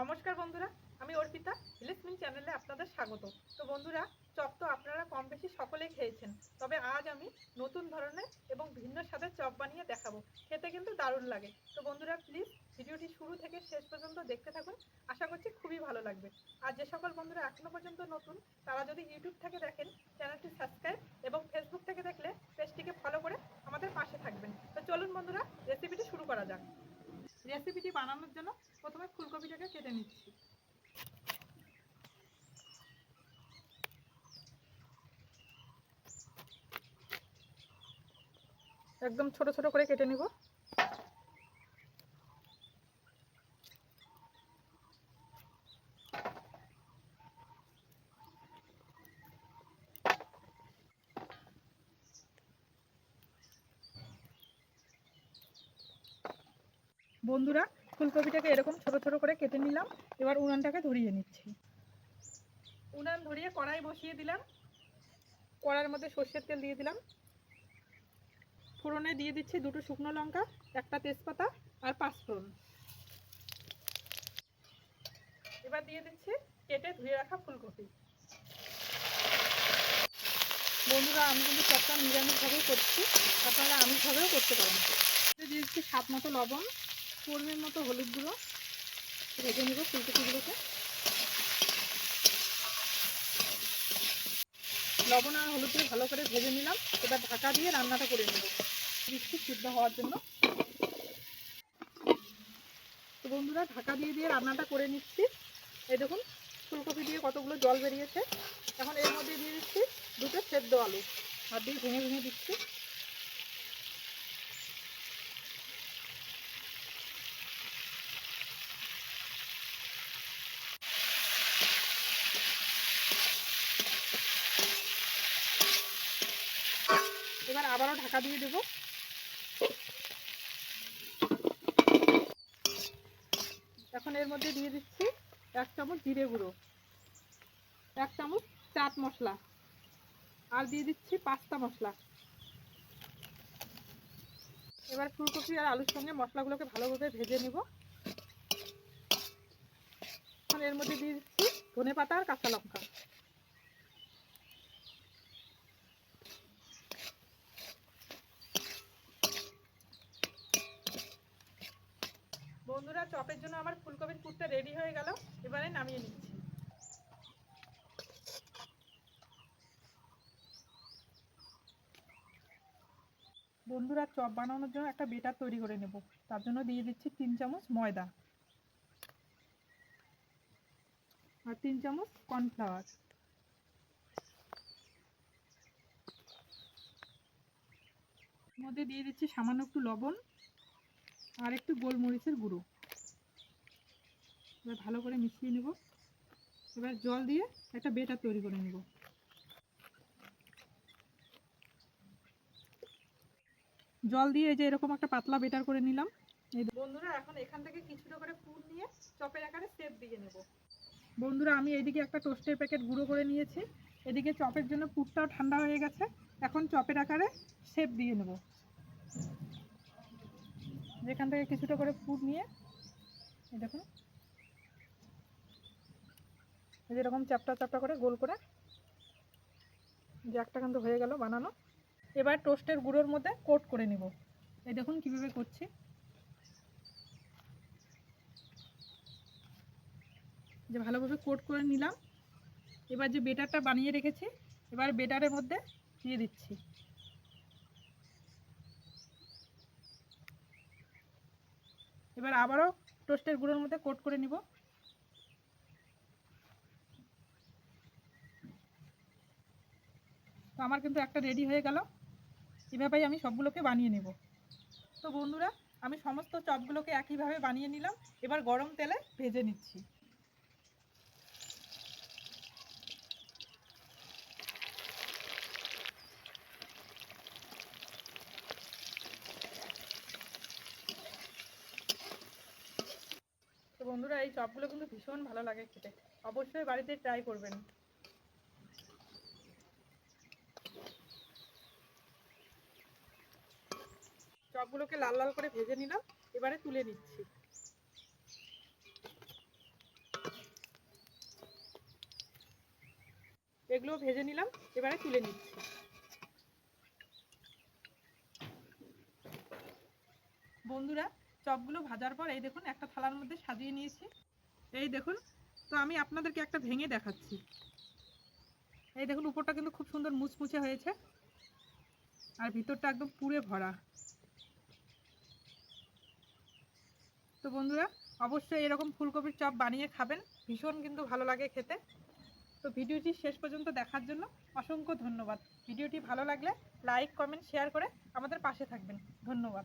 নমস্কার বন্ধুরা, আমি অর্পিতা হিলেসমিন চ্যানেলে আপনাদের স্বাগত। তো বন্ধুরা, চপ তো আপনারা কম বেশি সকলেই খেয়েছেন, তবে আজ আমি নতুন ধরনের এবং ভিন্ন স্বাদের চপ বানিয়ে দেখাবো। খেতে কিন্তু দারুণ লাগে। তো বন্ধুরা প্লিজ ভিডিওটি শুরু থেকে শেষ পর্যন্ত দেখতে থাকুন, আশা করছি খুবই ভালো লাগবে। আর যে সকল বন্ধুরা এখনও পর্যন্ত নতুন, তারা যদি ইউটিউব থেকে দেখেন, চ্যানেলটি সাবস্ক্রাইব এবং ফেসবুক থেকে দেখলে পেজটিকে ফলো করে আমাদের পাশে থাকবেন তো চলুন বন্ধুরা রেসিপিটি শুরু করা যাক রেসিপিটি বানানোর জন্য প্রথমে ফুলকপিটাকে কেটে নিচ্ছি একদম ছোট ছোট করে কেটে নিব। বন্ধুরা, ফুলকপিটাকে এরকম ছোট ছোট করে কেটে নিলাম। এবার উনানটাকে ধরিয়ে নিচ্ছি। উনান ধরিয়ে কড়াই বসিয়ে দিলাম। কড়াইয়ের মধ্যে সর্ষের তেল দিয়ে দিলাম। ফোড়নে দিয়ে দিচ্ছি দুটো শুকনো লঙ্কা, একটা তেজপাতা আর পাঁচ ফোড়ন। এবার দিয়ে দিচ্ছি কেটে ধুয়ে রাখা ফুলকপি। বন্ধুরা, আমি কিন্তু সবটা নিরামিষভাবেই করছি। আপনারা আমিষভাবেও করতে পারেন। দিয়ে দিচ্ছি স্বাদ মতো লবণ পরিমাণ মতো হলুদ গুঁড়ো। ভেজে নেব ফুলকপিগুলোকে। লবণ আর হলুদ দিয়ে ভালো করে ভেজে নিলাম। এবার ঢাকা দিয়ে রান্নাটা করে নেব। দিচ্ছি সিদ্ধ হওয়ার জন্য। তো বন্ধুরা, ঢাকা দিয়ে দিয়ে রান্নাটা করে নিচ্ছি। এই দেখুন, ফুলকপি দিয়ে কতগুলো জল বেরিয়েছে। এখন এর মধ্যে দিয়ে দিচ্ছি দুটো সেদ্ধ আলু। হাত দিয়ে ভেঙে ভেঙে দিচ্ছি। এবার আবারও ঢাকা দিয়ে দেব। এখন এর মধ্যে দিয়ে দিচ্ছি এক চামচ জিরে গুঁড়ো, এক চামচ চাট মশলা, আর দিয়ে দিচ্ছি পাস্তা মশলা। এবার ফুলকপি আর আলুর সঙ্গে মশলাগুলোকে ভালোভাবে ভেজে নিব। এখন এর মধ্যে দিয়ে দিচ্ছি ধনে পাতা আর কাঁচা লঙ্কা। বন্ধুরা, চপের জন্য আমার ফুলকপির পুরটা রেডি হয়ে গেল। এবারে নামিয়ে নিচ্ছি। বন্ধুরা, চপ বানানোর জন্য একটা বেটার তৈরি করে নেব। তার জন্য দিয়ে দিচ্ছি তিন চামচ ময়দা আর তিন চামচ কর্নফ্লাওয়ার। মধ্যে দিয়ে দিচ্ছি সামান্য একটু লবণ। আর একটু গোলমরিচের গুঁড়ো। এবার ভালো করে মিশিয়ে নেব। এবার জল দিয়ে একটা বেটার তৈরি করে নেব। জল দিয়ে এই যে এরকম একটা পাতলা বেটার করে নিলাম। বন্ধুরা, এখন এখান থেকে কিছুটা করে পুর নিয়ে চপের আকারে সেপ দিয়ে নেব। বন্ধুরা, আমি এইদিকে একটা টোস্টের প্যাকেট গুঁড়ো করে নিয়েছি। এদিকে চপের জন্য পুরটাও ঠান্ডা হয়ে গেছে। এখন চপের আকারে শেপ দিয়ে নেব। যেখান থেকে কিছুটা করে পুর নিয়ে দেখুন। যেরকম চাপটা চাপটা করে গোল করে, যে একটা কিন্তু হয়ে গেল বানানো। এবার টোস্টের গুঁড়োর মধ্যে কোট করে নিব। এই দেখুন কীভাবে করছি। যে ভালোভাবে কোট করে নিলাম। এবার যে বেটারটা বানিয়ে রেখেছি, এবার বেটারের মধ্যে দিয়ে দিচ্ছি। এবার আবারও টোস্টের গুঁড়োর মধ্যে কোট করে নিব। তো আমার কিন্তু একটা রেডি হয়ে গেল। এভাবেই আমি সবগুলোকে বানিয়ে নেব। তো বন্ধুরা, আমি সমস্ত চপগুলোকে একইভাবে বানিয়ে নিলাম। এবার গরম তেলে ভেজে নিচ্ছি। বন্ধুরা, এই চপগুলো কিন্তু ভীষণ ভালো লাগে খেতে। অবশ্যই বাড়িতে ট্রাই করবেন। চপগুলোকে লাল লাল করে ভেজে নিলাম, এবারে তুলে নিচ্ছি। এগুলো ভেজে নিলাম, এবারে তুলে নিচ্ছি। বন্ধুরা চপগুলো ভাজার পর এই দেখুন, একটা থালার মধ্যে সাজিয়ে নিয়েছি। এই দেখুন, তো আমি আপনাদেরকে একটা ভেঙে দেখাচ্ছি। এই দেখুন, উপরটা কিন্তু খুব সুন্দর মুচমুচে হয়েছে। আর ভিতরটা একদম পুরে ভরা। তো বন্ধুরা, অবশ্যই এরকম ফুলকপির চপ বানিয়ে খাবেন। ভীষণ কিন্তু ভালো লাগে খেতে। তো ভিডিওটি শেষ পর্যন্ত দেখার জন্য অসংখ্য ধন্যবাদ। ভিডিওটি ভালো লাগলে লাইক, কমেন্ট, শেয়ার করে আমাদের পাশে থাকবেন। ধন্যবাদ।